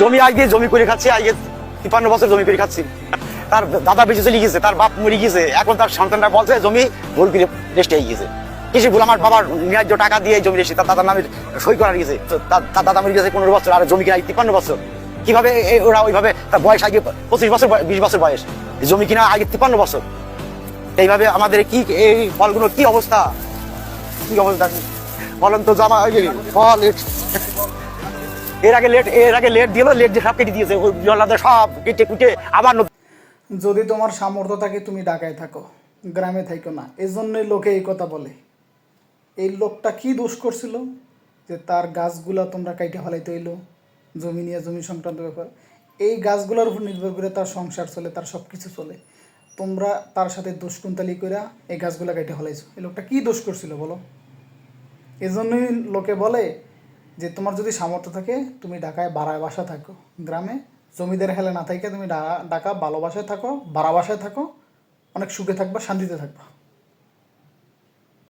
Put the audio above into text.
জমি আগে জমি করে খাচ্ছি, আগে তিপান্ন বছর জমি করে খাচ্ছি। তার দাদা বেঁচে চলে গেছে তার বাপ মরে গেছে এখন তার সন্তানরা বলছে, জমি ভুল করে রেস্টে হয়ে গেছে কৃষি ভুল, আমার বাবার ন্যায্য টাকা দিয়ে জমি রেস্টে তার দাদার নামে সই করা গেছে তার দাদা মরে গেছে পনেরো বছর, আর জমি কিনা তিপান্ন বছর। কীভাবে ওরা ওইভাবে তার বয়স আগে পঁচিশ বছর বিশ বছর বয়স। জমি কিনা আগে তিপান্ন বছর। এইভাবে আমাদের কি, এই ফলগুলো কি অবস্থা? কি অবস্থা? বলেন তো, জামা ফল এর আগে লেট এর আগে লেট দিল লেট সব কেটে দিয়েছে। ওই জল্লাদের সব কেটে কুটে আবার যদি তোমার সামর্থ্য থাকে, তুমি ঢাকায় থাকো, গ্রামে থাকো না। এই জন্যই লোকে এই কথা বলে। এই লোকটা কি দোষ করছিল? যে তার গাছগুলা তোমরা কাইটে ফেলাইতে হইল, জমি নিয়ে, জমি সংক্রান্ত ব্যাপার। এই গাছগুলোর উপর নির্ভর করে তার সংসার চলে, তার সব কিছু চলে। তোমরা তার সাথে দোষ কুন্তালি করে এই গাছগুলা কাইটে ফেলাইছো। এই লোকটা কি দোষ করছিল বলো? এই জন্যই লোকে বলে যে তোমার যদি সামর্থ্য থাকে, তুমি ঢাকায় বাড়ায় বাসা থাকো। গ্রামে জমিদের হেলে না থাকে তুমি ঢাকা ভালোবাসায় থাকো বাড়া বাসায় থাকো, অনেক সুখে থাকবা, শান্তিতে থাকবা।